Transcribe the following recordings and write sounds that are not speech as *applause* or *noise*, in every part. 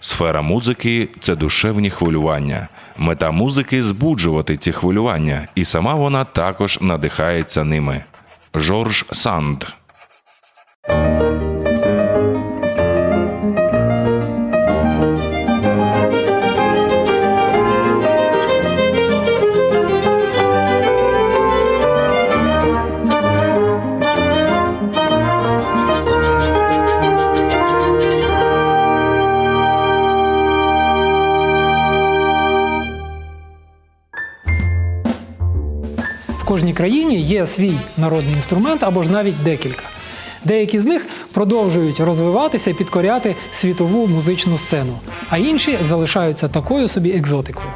Сфера музики це душевні хвилювання. Мета музики збуджувати ці хвилювання, і сама вона також надихається ними. Жорж Санд. Кожній країні є свій народний інструмент або ж навіть декілька. Деякі з них продовжують розвиватися і підкоряти світову музичну сцену, а інші залишаються такою собі екзотикою.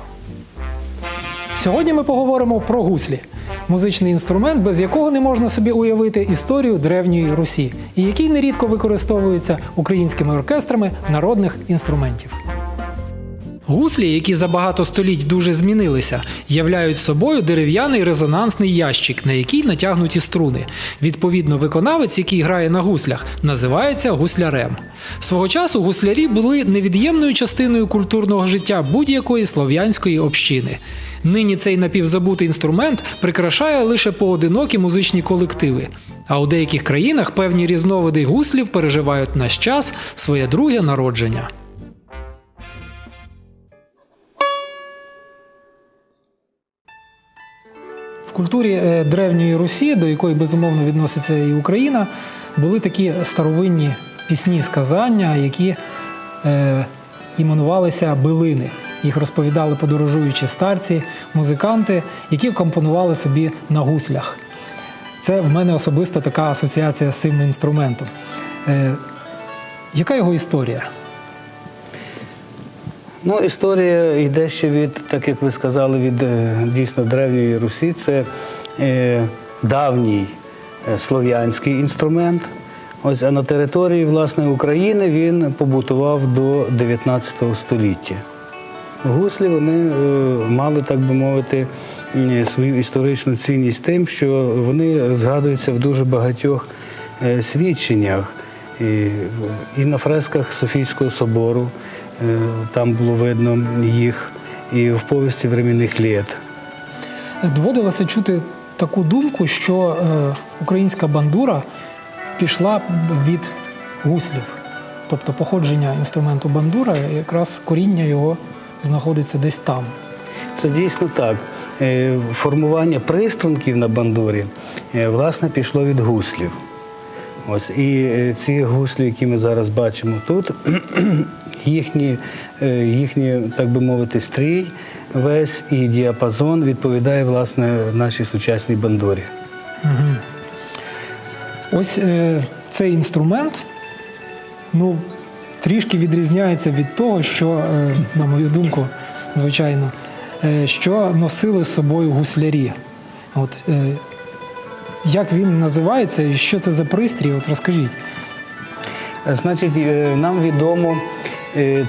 Сьогодні ми поговоримо про гуслі музичний інструмент, без якого не можна собі уявити історію древньої Русі, і який нерідко використовується українськими оркестрами народних інструментів. Гуслі, які за багато століть дуже змінилися, являють собою дерев'яний резонансний ящик, на який натягнуті струни. Відповідно, виконавець, який грає на гуслях, називається гуслярем. Свого часу гуслярі були невід'ємною частиною культурного життя будь-якої слов'янської общини. Нині цей напівзабутий інструмент прикрашає лише поодинокі музичні колективи. А у деяких країнах певні різновиди гуслів переживають наш час своє друге народження. Культурі е, древньої Русі, до якої безумовно відноситься і Україна, були такі старовинні пісні сказання, які е, іменувалися билини. Їх розповідали подорожуючі старці, музиканти, які компонували собі на гуслях. Це в мене особиста така асоціація з цим інструментом. Е, яка його історія? Ну, історія йде ще від, так як ви сказали, від е, дійсно древньої Русі. Це е, давній е, слов'янський інструмент. Ось, а на території власне, України він побутував до 19 століття. Гуслі вони е, мали, так би мовити, свою історичну цінність тим, що вони згадуються в дуже багатьох свідченнях. І, на фресках Софійського собору там було видно їх, і в повісті временних літ. Доводилося чути таку думку, що е, українська бандура пішла від гуслів. Тобто походження інструменту бандура, якраз коріння його знаходиться десь там. Це дійсно так. Е, Формування приструнків на бандурі е, власне пішло від гуслів. Ось і е, ці гуслі, які ми зараз бачимо тут, їхні, е, їхні, так би мовити, стрій, весь і діапазон відповідає власне нашій сучасній бандурі. Ось е, цей інструмент ну, трішки відрізняється від того, що, е, на мою думку, звичайно, е, що носили з собою гуслярі. От, е, як він називається і що це за пристрій? От розкажіть. Значить, е, нам відомо е,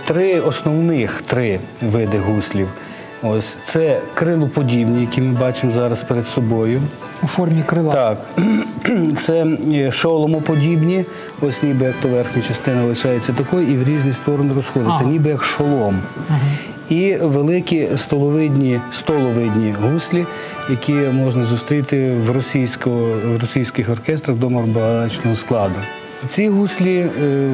три основних три види гуслів. Ось це крилоподібні, які ми бачимо зараз перед собою. У формі крила. Так, *clears throat* це е, шоломоподібні, ось ніби як то верхня частина лишається такою і в різні сторони розходиться, Ага. ніби як шолом. І великі столовидні, столовидні гуслі, які можна зустріти в, російсько, в російських оркестрах до барабанного складу. Ці гуслі е,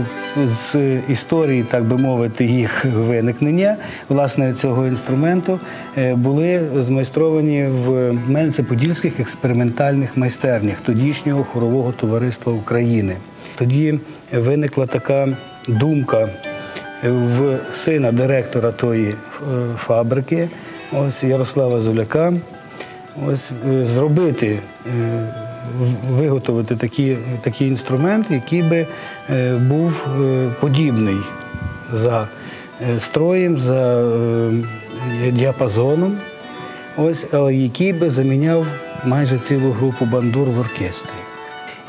з історії, так би мовити, їх виникнення власне цього інструменту е, були змайстровані в Мельце-Подільських експериментальних майстернях тодішнього хорового товариства України. Тоді виникла така думка в сина директора тої е, фабрики, ось Ярослава Зуляка, ось е, зробити, е, виготовити такі, такий інструмент, який би е, був подібний за строєм, за діапазоном, ось, але який би заміняв майже цілу групу бандур в оркестрі.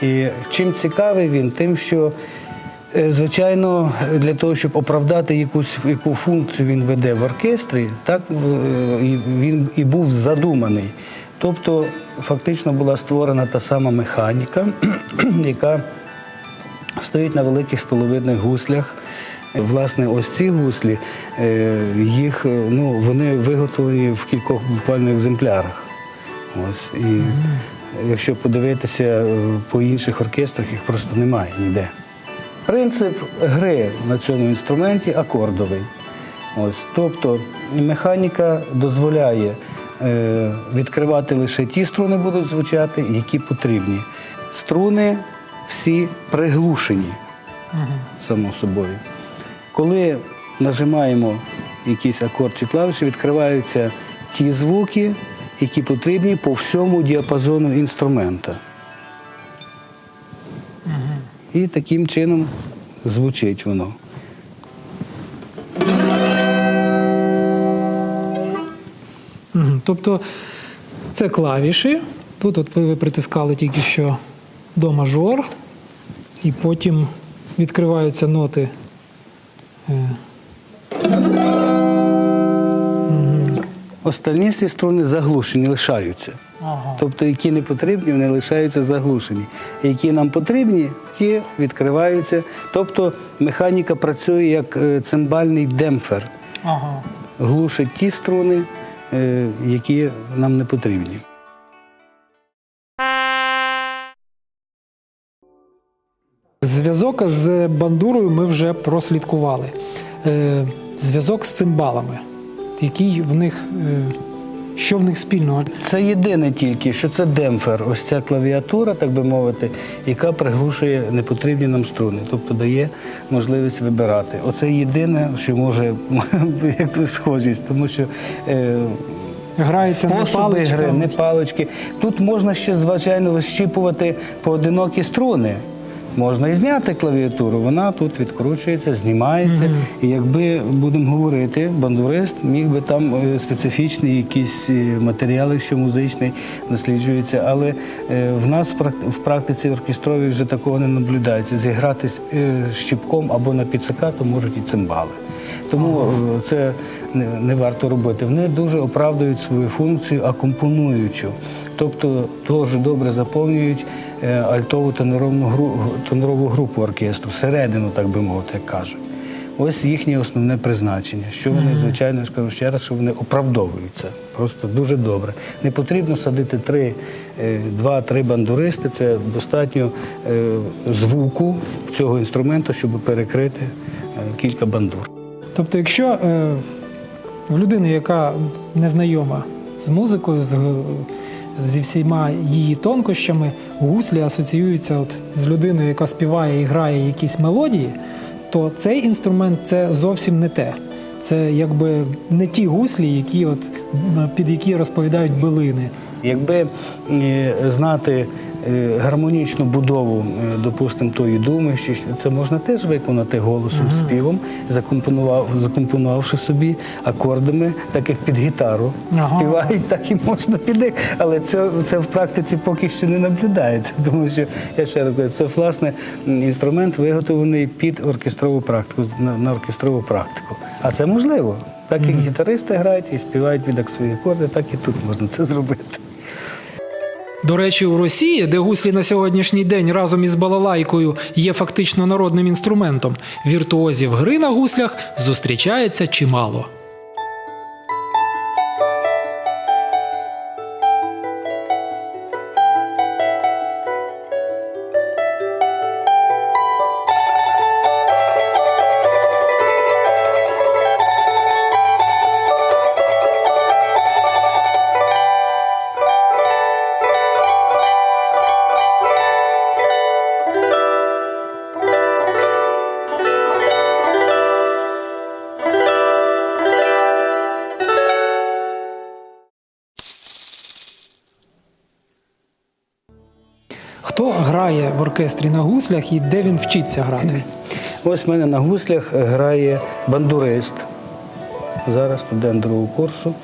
І чим цікавий він, тим, що Звичайно, для того, щоб оправдати якусь яку функцію він веде в оркестрі, так він і був задуманий. Тобто, фактично була створена та сама механіка, *clears throat* яка стоїть на великих столовидних гуслях, Власне, ось ці гуслі, е, їх, е, ну, вони виготовлені в кількох буквально екземплярах. Ось. І якщо подивитися е, по інших оркестрах, їх просто немає ніде. Принцип гри на цьому інструменті акордовий. Ось, тобто механіка дозволяє відкривати лише ті струни будуть звучати, які потрібні. Струни всі приглушені, само собою. Коли нажимаємо якийсь акорд чи клавіші, відкриваються ті звуки, які потрібні по всьому діапазону інструмента. І таким чином звучить воно. Тобто це клавіші. Тут от ви притискали тільки що до мажор, і потім відкриваються ноти. Е, Остальні всі струни заглушені, лишаються. Ага. Тобто, які не потрібні, вони лишаються заглушені. Які нам потрібні, ті відкриваються. Тобто механіка працює як е, цимбальний демпфер, Ага. глушить ті струни, які нам не потрібні. Зв'язок з бандурою ми вже прослідкували. Е, Зв'язок з цимбалами. Який в них, е, що в них спільного? Це єдине тільки, що це демпфер, ось ця клавіатура, так би мовити, яка приглушує непотрібні нам струни, тобто дає можливість вибирати. Оце єдине, що може *laughs* схожість, тому що е, Грається не способи гри, не палички. Тут можна ще, звичайно, вищіпувати поодинокі струни. Можна і зняти клавіатуру, вона тут відкручується, знімається. І якби будемо говорити, бандурист міг би там е, специфічний якісь е, матеріали, що музичний досліджується, але е, в нас в практиці оркестровій вже такого не наблюдається. Зіграти з щіпком або на піцикату можуть і цимбали. Тому це не, варто робити. Вони дуже оправдують свою функцію акомпонуючу, тобто дуже добре заповнюють альтову тоноровну гру, тонорову групу оркестру, середину, так би мовити, як кажуть. Ось їхнє основне призначення. Що вони, звичайно, я ж ще раз, що вони оправдовуються. Просто дуже добре. Не потрібно садити три, е, два-три бандуристи. Це достатньо е, звуку цього інструменту, щоб перекрити е, кілька бандур. Тобто, якщо е, в людини, яка не знайома з музикою, з, зі всіма її тонкощами, гуслі асоціюються от з людиною, яка співає і грає якісь мелодії, то цей інструмент це зовсім не те. Це якби не ті гуслі, які от, під які розповідають билини. Якби е, знати гармонічну будову, е, допустимо, тої думи, що це можна теж виконати голосом, співом, закомпонував, закомпонувавши собі акордами, так як під гітару Ага. співають, так і можна під. Але це, це в практиці поки що не наблюдається, *laughs* тому що я ще раз кажу, це власне інструмент виготовлений під оркестрову практику, на, на оркестрову практику. А це можливо. Так як гітаристи грають і співають під свої акорди, так і тут можна це зробити. До речі, у Росії, де гуслі на сьогоднішній день разом із балалайкою є фактично народним інструментом, віртуозів гри на гуслях зустрічається чимало. Оркестрі на гуслях і де він вчиться грати? Ось в мене на гуслях грає бандурист. Зараз студент другого курсу.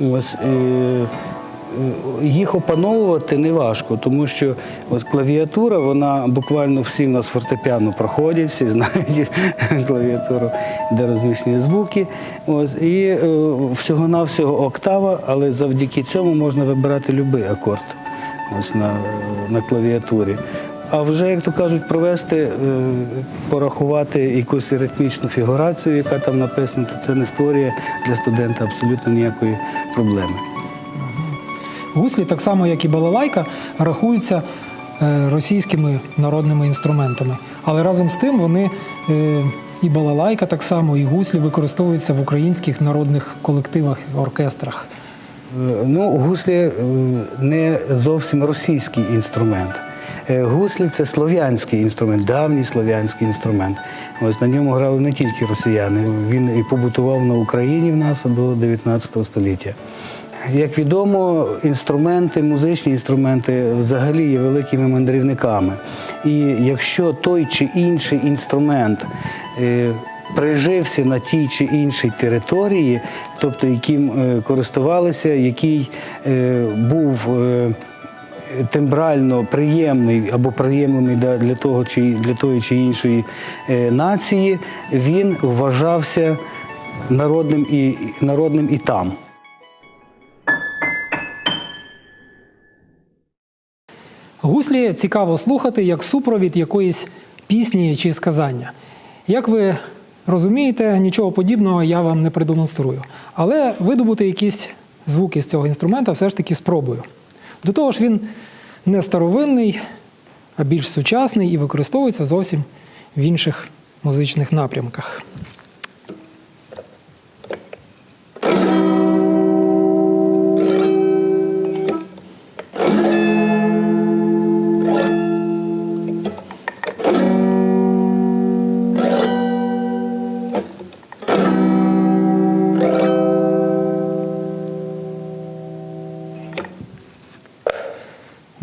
Ось, е, їх опановувати не важко, тому що ось клавіатура, вона буквально всі в нас фортепіано проходять, всі знають *laughs* клавіатуру, де розміщені звуки. Ось, і е, всього-навсього октава, але завдяки цьому можна вибирати будь-який акорд ось на, на клавіатурі. А вже, як то кажуть, провести, е, порахувати якусь ритмічну фігурацію, яка там написана, то це не створює для студента абсолютно ніякої проблеми. Гуслі, так само як і балалайка, рахуються е, російськими народними інструментами. Але разом з тим вони е, і балалайка так само, і гуслі використовуються в українських народних колективах, оркестрах. Ну, гуслі не зовсім російський інструмент. Е, Гуслі це слов'янський інструмент, давній слов'янський інструмент. Ось на ньому грали не тільки росіяни. Він і побутував на Україні в нас до 19 століття. Як відомо, інструменти, музичні інструменти взагалі є великими мандрівниками. І якщо той чи інший інструмент е, прижився на тій чи іншій території, тобто яким е, користувалися, який був тембрально приємний або приємний для, для, того, чи, для тої чи іншої е, нації, він вважався народним і, народним і там. Гуслі цікаво слухати як супровід якоїсь пісні чи сказання. Як ви розумієте, нічого подібного я вам не продемонструю. Але видобути якісь звуки з цього інструмента все ж таки спробую. До того ж, він не старовинний, а більш сучасний і використовується зовсім в інших музичних напрямках.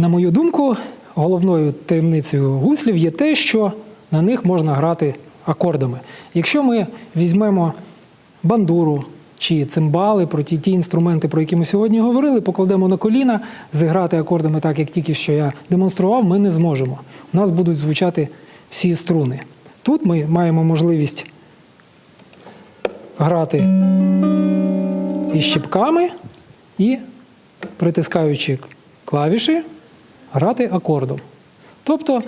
На мою думку, головною таємницею гуслів є те, що на них можна грати акордами. Якщо ми візьмемо бандуру чи цимбали, про ті, ті інструменти, про які ми сьогодні говорили, покладемо на коліна, зіграти акордами так, як тільки що я демонстрував, ми не зможемо. У нас будуть звучати всі струни. Тут ми маємо можливість грати і щіпками, і притискаючи клавіші, грати акордом. Тобто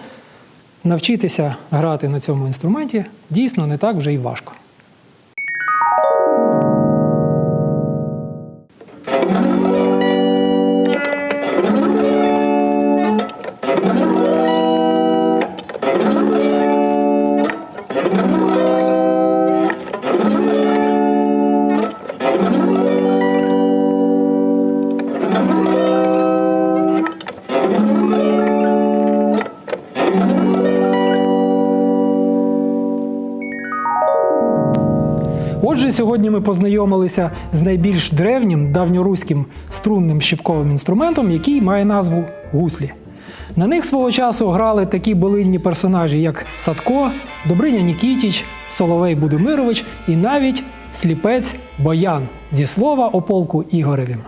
навчитися грати на цьому інструменті дійсно не так вже й важко. Отже, сьогодні ми познайомилися з найбільш древнім давньоруським струнним щіпковим інструментом, який має назву гуслі. На них свого часу грали такі болинні персонажі, як Садко, Добриня Нікітіч, Соловей Будимирович і навіть сліпець Боян зі слова о полку Ігоревім.